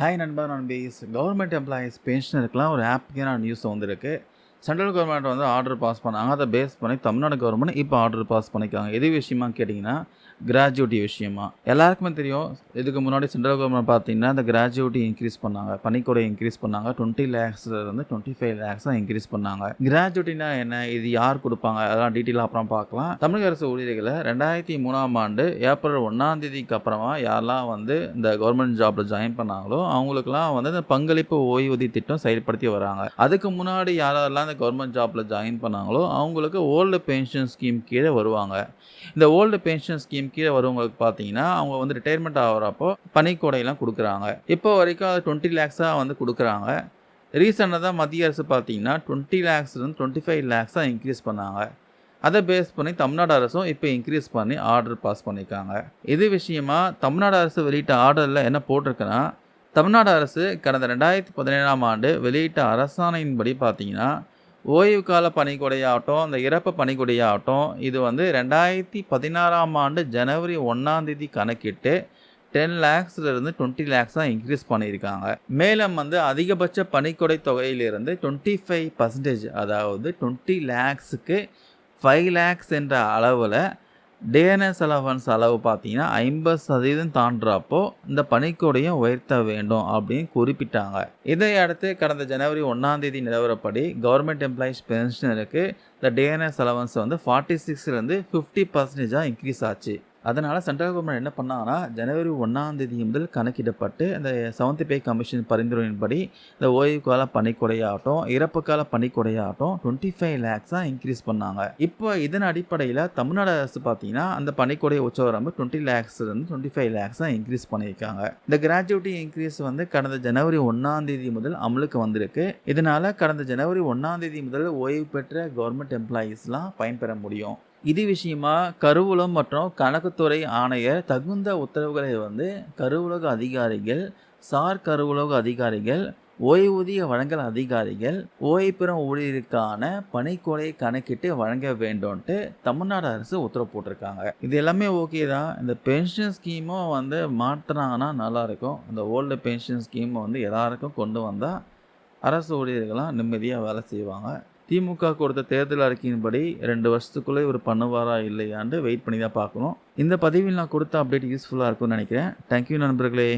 Hi நண்பா base government employees பென்ஷனருக்குலாம் ஒரு ஆப்புக்கான நியூஸ் வந்திருக்கு. சென்ட்ரல் கவர்மெண்ட் வந்து ஆர்டர் பாஸ் பண்ணாங்க. அதை பேஸ் பண்ணி தமிழ்நாடு கவர்மெண்ட் இப்போ ஆர்டர் பாஸ் பண்ணிக்காங்க எது விஷயமா கேட்டிங்கன்னா கிராஜுவிட்டி விஷயமா. எல்லாருக்குமே தெரியும். இதுக்கு முன்னாடி சென்ட்ரல் கவர்மெண்ட் பார்த்தீங்கன்னா இந்த கிராஜுவிட்டி இன்க்ரீஸ் பண்ணாங்க. பணிக்கொடை இன்க்ரீஸ் பண்ணாங்க. டுவெண்ட்டி லேக்ஸ்லேருந்து டுவெண்ட்டி ஃபைவ் லேக்ஸ் தான் இன்க்ரீஸ் பண்ணாங்க. கிராஜுவிட்டினா என்ன? இது யார் கொடுப்பாங்க? அதெல்லாம் டீட்டெயிலாக அப்புறம் பார்க்கலாம். தமிழக அரசு ஊழியர்களை ரெண்டாயிரத்தி மூணாம் ஆண்டு ஏப்ரல் ஒன்றாம் தேதிக்கு அப்புறமா யாரெல்லாம் வந்து இந்த கவர்மெண்ட் ஜாப்பில் ஜாயின் பண்ணாங்களோ அவங்களுக்குலாம் வந்து இந்த பங்களிப்பு ஓய்வூதிய திட்டம் செயல்படுத்தி வராங்க. அதுக்கு முன்னாடி யாரெல்லாம் அந்த கவர்மெண்ட் ஜாப்பில் ஜாயின் பண்ணாங்களோ அவங்களுக்கு ஓல்டு பென்ஷன் ஸ்கீம் கீழே வருவாங்க. இந்த ஓல்டு பென்ஷன் ஸ்கீம் கீழே வருவங்களுக்கு பார்த்தீங்கன்னா அவங்க வந்து ரிட்டையர்மெண்ட் ஆகிறப்போ பனிக்கொடையெல்லாம் கொடுக்குறாங்க. இப்போ வரைக்கும் அது டுவெண்ட்டி லேக்ஸாக வந்து கொடுக்குறாங்க. ரீசெண்டாக தான் மத்திய அரசு பார்த்தீங்கன்னா டுவெண்ட்டி லேக்ஸ்லேருந்து டுவெண்ட்டி ஃபைவ் லேக்ஸாக இன்க்ரீஸ் பண்ணாங்க. அதை பேஸ் பண்ணி தமிழ்நாடு அரசும் இப்போ இன்க்ரீஸ் பண்ணி ஆர்டர் பாஸ் பண்ணியிருக்காங்க. இது விஷயமா தமிழ்நாடு அரசு வெளியிட்ட ஆர்டரில் என்ன போட்டிருக்குன்னா தமிழ்நாடு அரசு கடந்த ரெண்டாயிரத்தி பதினேழாம் ஆண்டு வெளியிட்ட அரசாணையின்படி பார்த்தீங்கன்னா ஓய்வு கால பணிக்கொடையாகட்டும் இந்த இறப்பு பணிக்கொடையாகட்டும் இது வந்து ரெண்டாயிரத்தி பதினாறாம் ஆண்டு ஜனவரி ஒன்றாந்தேதி கணக்கிட்டு டென் லேக்ஸ்லேருந்து டுவெண்ட்டி தான் இன்க்ரீஸ் பண்ணியிருக்காங்க. மேலும் வந்து அதிகபட்ச பணிக்கொடை தொகையிலிருந்து டுவெண்ட்டி ஃபைவ் பர்சன்டேஜ் அதாவது டுவெண்ட்டி லேக்ஸுக்கு ஃபைவ் லேக்ஸ் என்ற அளவில் டிஎன்எஸ் அலவன்ஸ் அளவு பார்த்தீங்கன்னா ஐம்பது சதவீதம் தாண்டுறப்போ இந்த பணிக்கொடையும் உயர்த்த வேண்டும் அப்படின்னு குறிப்பிட்டாங்க. இதை அடுத்து கடந்த ஜனவரி ஒன்றாம் தேதி நிலவரப்படி கவர்மெண்ட் எம்ப்ளாயிஸ் பென்ஷனருக்கு இந்த டிஎன்எஸ் அலவன்ஸ் வந்து ஃபார்ட்டி சிக்ஸ்லேருந்து ஃபிஃப்டி பர்சன்டேஜாக இன்க்ரீஸ் ஆச்சு. அதனால் சென்ட்ரல் கவர்மெண்ட் என்ன பண்ணாங்கன்னா ஜனவரி ஒன்றாம் தேதி முதல் கணக்கிடப்பட்டு இந்த செவன்த் பே கமிஷன் பரிந்துரையின்படி இந்த ஓய்வு கால பணிக்கொடையாகட்டும் இறப்பு கால பணிக்கொடையாகட்டும் டுவெண்ட்டி ஃபைவ் லேக்ஸாக இன்க்ரீஸ் பண்ணாங்க. இப்போ இதன் அடிப்படையில் தமிழ்நாடு அரசு பார்த்தீங்கன்னா அந்த பணிக்கொடை உச்சவரம்பு டுவெண்ட்டி லேக்ஸ்லேருந்து டுவெண்ட்டி ஃபைவ் லேக்ஸாக இன்க்ரீஸ் பண்ணியிருக்காங்க. இந்த கிராஜுவிட்டி இன்க்ரீஸ் வந்து கடந்த ஜனவரி ஒன்றாம் தேதி முதல் அமலுக்கு வந்திருக்கு. இதனால் கடந்த ஜனவரி ஒன்றாம் தேதி முதல் ஓய்வு பெற்ற கவர்மெண்ட் எம்ப்ளாயீஸ்லாம் பயன்பெற முடியும். இது விஷயமா கருவூலம் மற்றும் கணக்குத்துறை ஆணையர் தகுந்த உத்தரவுகளை வந்து கருவூலக அதிகாரிகள் சார் கருவூலக அதிகாரிகள் ஓய்வூதிய வழங்கல் அதிகாரிகள் ஓய்வு பெறும் ஊழியருக்கான பணிக்கொலையை கணக்கிட்டு வழங்க வேண்டும்ன்ட்டு தமிழ்நாடு அரசு உத்தரவு போட்டிருக்காங்க. இது எல்லாமே ஓகே தான். இந்த பென்ஷன் ஸ்கீமும் வந்து மாற்றினாங்கன்னா நல்லாயிருக்கும் இந்த ஓல்டு பென்ஷன் ஸ்கீமை வந்து எல்லாருக்கும் கொண்டு வந்தால் அரசு ஊழியர்கள்லாம் நிம்மதியாக வேலை செய்வாங்க. திமுக கொடுத்த தேர்தல் அறிக்கையின்படி ரெண்டு வருஷத்துக்குள்ளே இவர் பண்ணுவாரா இல்லையான்னு வெயிட் பண்ணி தான் பார்க்கணும். இந்த பதிவில் நான் கொடுத்த அப்டேட் யூஸ்ஃபுல்லாக இருக்கும்னு நினைக்கிறேன். தேங்க்யூ நண்பர்களே.